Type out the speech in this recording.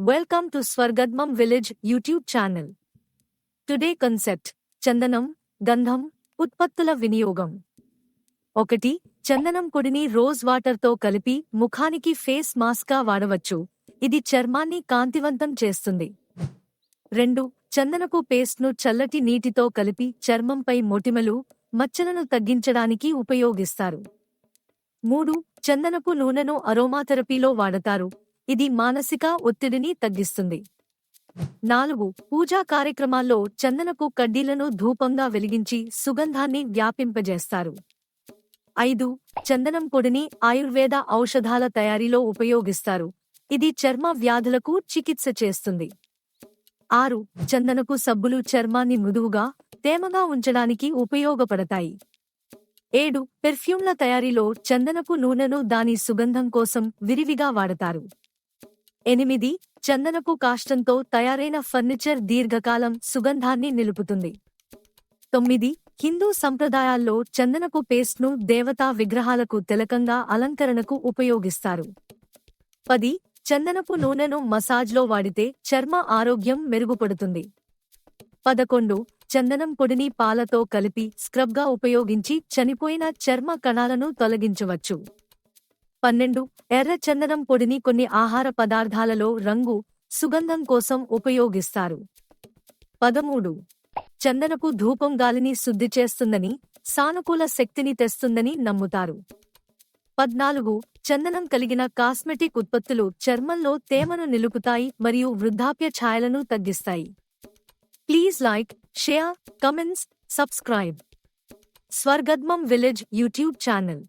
Welcome to Swargadmam Village YouTube channel. Today concept చందనం గంధం ఉత్పత్తుల వినియోగం ఒకటి చందనం పొడిని రోజ్ వాటర్తో కలిపి ముఖానికి ఫేస్ మాస్క్గా వాడవచ్చు. ఇది చర్మాన్ని కాంతివంతం చేస్తుంది. రెండు చందనపు పేస్ట్ను చల్లటి నీటితో కలిపి చర్మంపై మొటిమలు మచ్చలను తగ్గించడానికి ఉపయోగిస్తారు. మూడు చందనపు నూనెను అరోమాథెరపీలో వాడతారు. ఇది మానసిక ఒత్తిడిని తగ్గిస్తుంది. నాలుగు పూజా కార్యక్రమాల్లో చందనపు కడ్డీలను ధూపంగా వెలిగించి సుగంధాన్ని వ్యాపింపజేస్తారు. ఐదు చందనం పొడిని ఆయుర్వేద ఔషధాల తయారీలో ఉపయోగిస్తారు. ఇది చర్మ వ్యాధులకు చికిత్స చేస్తుంది. ఆరు చందనపు సబ్బులు చర్మాన్ని మృదువుగా తేమగా ఉంచడానికి ఉపయోగపడతాయి. ఏడు పెర్ఫ్యూమ్ల తయారీలో చందనపు నూనెను దాని సుగంధం కోసం విరివిగా వాడతారు. ఎనిమిది చందనపు కాష్టంతో తయారైన ఫర్నిచర్ దీర్ఘకాలం సుగంధాన్ని నిలుపుతుంది. తొమ్మిది హిందూ సంప్రదాయాల్లో చందనపు పేస్ట్ను దేవతా విగ్రహాలకు తిలకంగా అలంకరణకు ఉపయోగిస్తారు. పది చందనపు నూనెను మసాజ్లో వాడితే చర్మ ఆరోగ్యం మెరుగుపడుతుంది. పదకొండు చందనం పొడిని పాలతో కలిపి స్క్రబ్గా ఉపయోగించి చనిపోయిన చర్మ కణాలను తొలగించవచ్చు. పన్నెండు. ఎర్ర చందనం పొడిని కొన్ని ఆహార పదార్థాలలో రంగు సుగంధం కోసం ఉపయోగిస్తారు. పదమూడు. చందనపు ధూపం గాలిని శుద్ధి చేస్తుందని సానుకూల శక్తిని తెస్తుందని నమ్ముతారు. పద్నాలుగు. చందనం కలిగిన కాస్మెటిక్ ఉత్పత్తులు చర్మంలో తేమను నిలుపుతాయి మరియు వృద్ధాప్య ఛాయలను తగ్గిస్తాయి. Please like share comments subscribe. Swargadmam village YouTube channel.